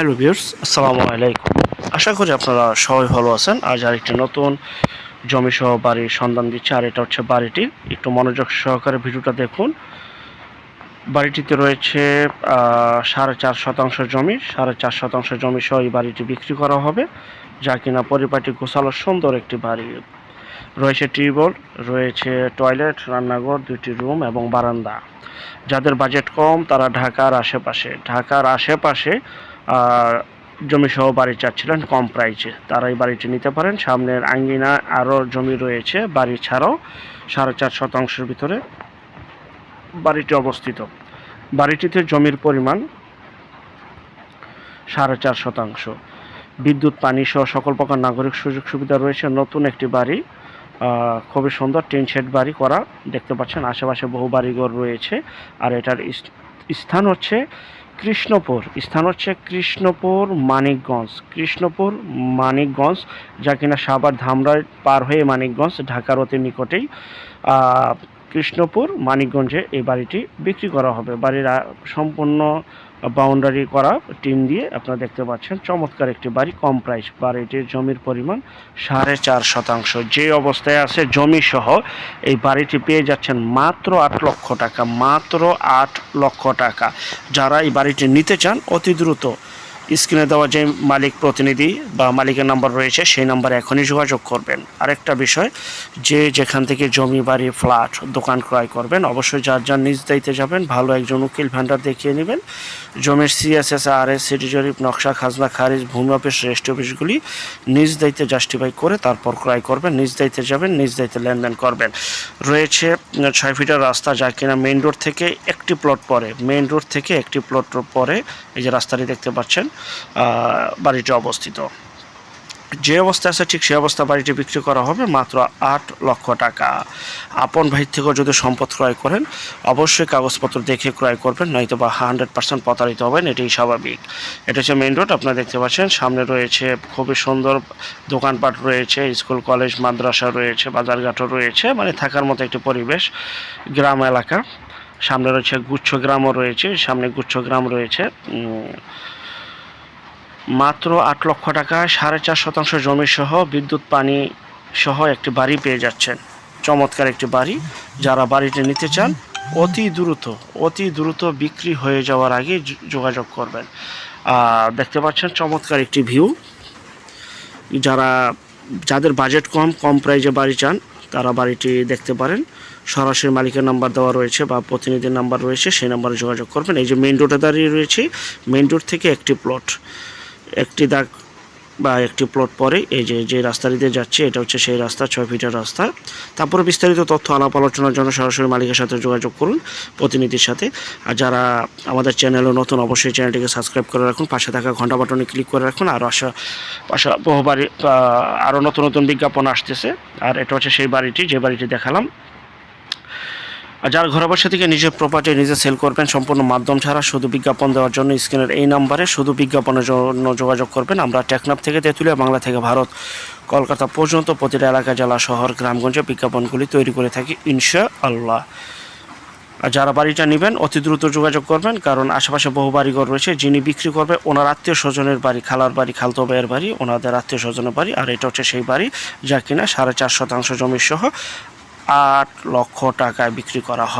Hello viewers আসসালামু আলাইকুম। আশা করি আপনারা সবাই ভালো আছেন। আজ আরেকটি নতুন জমি সহ বাড়ির সন্ধান দিচ্ছে, আর এটা হচ্ছে বাড়িটি। একটু মনোযোগ সহকারে ভিডিওটা দেখুন। বাড়িটিতে রয়েছে সাড়ে চার শতাংশ জমি। সাড়ে চার শতাংশ জমি সহ এই বাড়িটি বিক্রি করা হবে। যা কিনা পরিপাটি গোছালো সুন্দর একটি বাড়ি। রয়েছে টিউবওয়েল, রয়েছে টয়লেট, রান্নাঘর দুটি রুম এবং বারান্দা। যাদের বাজেট কম, তারা ঢাকার আশেপাশে। ঢাকার আশেপাশে আহ, জমি সহ বাড়ি চাচ্ছিলেন কম প্রাইসে তারা এই বাড়িটি নিতে পারেন। সামনের আঙ্গিনা আরও জমি রয়েছে বাড়ি ছাড়াও সাড়ে চার শতাংশের ভিতরে বাড়িটি অবস্থিত। বাড়িটিতে জমির পরিমাণ সাড়ে চার শতাংশ। বিদ্যুৎ পানি সহ সকল প্রকার নাগরিক সুযোগ সুবিধা রয়েছে। নতুন একটি বাড়ি খুবই সুন্দর টিন শেড বাড়ি করা দেখতে পাচ্ছেন। আশেপাশে বহু বাড়িঘর রয়েছে। আর এটার স্থান হচ্ছে কৃষ্ণপুর। স্থান হচ্ছে কৃষ্ণপুর মানিকগঞ্জ। কৃষ্ণপুর মানিকগঞ্জ, যা কিনা সাবার ধামরাই পার হয়ে মানিকগঞ্জ, ঢাকার অতি নিকটেই। কৃষ্ণপুর, মানিকগঞ্জে এই বাড়িটি বিক্রি করা হবে। বাড়ির সম্পূর্ণ বাউন্ডারি করা টিন দিয়ে আপনারা দেখতে পাচ্ছেন, চমৎকার একটি বাড়ি, কম প্রাইস বাড়িটির জমির পরিমাণ সাড়ে চার শতাংশ। যে অবস্থায় আছে জমি সহ এই বাড়িটি পেয়ে যাচ্ছেন মাত্র আট লক্ষ টাকা, মাত্র আট লক্ষ টাকা। যারা এই বাড়িটি নিতে চান, অতি দ্রুত স্ক্রিনে দেওয়া যে মালিক প্রতিনিধি বা মালিকের নাম্বার রয়েছে, সেই নাম্বারে এখনই যোগাযোগ করবেন। আরেকটা বিষয়, যে যেখান থেকে জমি, বাড়ি, ফ্ল্যাট, দোকান ক্রয় করবেন, অবশ্যই যার যার নিজ দায়িত্বে যাবেন, ভালো একজন উকিল ভ্যান্ডার দেখিয়ে নেবেন। জমির সিএসএস আর এস সিটি জরিপ, নকশা, খাজনা, খারিজ, ভূমি অফিস রেজিস্ট্রি অফিসগুলি নিজ দায়িত্বে জাস্টিফাই করে তারপর ক্রয় করবেন, নিজ দায়িত্বে যাবেন, নিজ দায়িত্বে লেনদেন করবেন। রয়েছে ছয় ফিটের রাস্তা যা কিনা মেইন রোড থেকে একটি প্লট পরে মেইন রোড থেকে একটি প্লট পরে এই যে রাস্তাটি দেখতে পাচ্ছেন বাড়িটি অবস্থিত। যে অবস্থা আছে ঠিক সেই অবস্থা বাড়িটি বিক্রি করা হবে মাত্র আট লক্ষ টাকা। আপন ভাই থেকেও যদি সম্পদ ক্রয় করেন, অবশ্যই কাগজপত্র দেখে ক্রয় করবেন নয়তো বা হান্ড্রেড পার্সেন্ট প্রতারিত হবেন, এটাই স্বাভাবিক। এটা হচ্ছে মেইন রোড আপনারা দেখতে পাচ্ছেন। সামনে রয়েছে খুবই সুন্দর দোকানপাট রয়েছে, স্কুল, কলেজ, মাদ্রাসা রয়েছে, বাজারঘাটও রয়েছে মানে থাকার মতো একটি পরিবেশ, গ্রাম, এলাকা। সামনে রয়েছে গুচ্ছ গ্রামও রয়েছে, সামনে গুচ্ছ গ্রাম রয়েছে। মাত্র আট লক্ষ টাকা, সাড়ে চার শতাংশ জমি সহ বিদ্যুৎ, পানি সহ একটি বাড়ি পেয়ে যাচ্ছেন। চমৎকার একটি বাড়ি। যারা বাড়িটি নিতে চান, অতি দ্রুত অতি দ্রুত বিক্রি হয়ে যাওয়ার আগে যোগাযোগ করবেন। দেখতে পাচ্ছেন চমৎকার একটি ভিউ। যারা, যাদের বাজেট কম কম প্রাইজে বাড়ি চান, তারা বাড়িটি দেখতে পারেন। সরাসরি মালিকের নাম্বার দেওয়া রয়েছে বা প্রতিনিধির নাম্বার রয়েছে, সেই নাম্বারে যোগাযোগ করবেন। এই যে মেন রোডে দাঁড়িয়ে রয়েছে মেইন রোড থেকে একটি প্লট একটি দাগ বা একটি প্লট পরে এই যে যে রাস্তাটি দিয়ে যাচ্ছে, এটা হচ্ছে সেই রাস্তা, ছয় ফিটের রাস্তা। তারপরে বিস্তারিত তথ্য, আলাপ আলোচনার জন্য সরাসরি মালিকের সাথে যোগাযোগ করুন প্রতিনিধির সাথে। আর যারা আমাদের চ্যানেলে নতুন, অবশ্যই চ্যানেলটিকে সাবস্ক্রাইব করে রাখুন, পাশে থাকা ঘণ্টা বাটনে ক্লিক করে রাখুন। আর আশা পাশা বহুবারই আরও নতুন নতুন বিজ্ঞাপন আসতেছে। আর এটা হচ্ছে সেই বাড়িটি, যে বাড়িটি দেখালাম। যারা ঘরে বসে থেকে নিজের প্রপার্টি নিজে সেল করবেন, সম্পূর্ণ মাধ্যম ছাড়া শুধু বিজ্ঞাপন দেওয়ার জন্য স্ক্রিনের এই নাম্বারে শুধু বিজ্ঞাপনের জন্য যোগাযোগ করবেন। আমরা টেকনাফ থেকে তেঁতুলিয়া, বাংলা থেকে ভারত, কলকাতা পর্যন্ত প্রতিটা এলাকা, জেলা, শহর, গ্রামগঞ্জে বিজ্ঞাপনগুলি তৈরি করে থাকি ইনশা আল্লাহ আর যারা বাড়িটা নেবেন, অতি দ্রুত যোগাযোগ করবেন, কারণ আশেপাশে বহু বাড়িঘর রয়েছে, যিনি বিক্রি করবে ওনার আত্মীয় স্বজনের বাড়ি, খালার বাড়ি, খালতো ভাইয়ের বাড়ি, ওনাদের আত্মীয় স্বজনের বাড়ি, আর এটা হচ্ছে সেই বাড়ি, যা কিনা সাড়ে চার শতাংশ জমি সহ আট লক্ষ টাকায় বিক্রি করা হবে।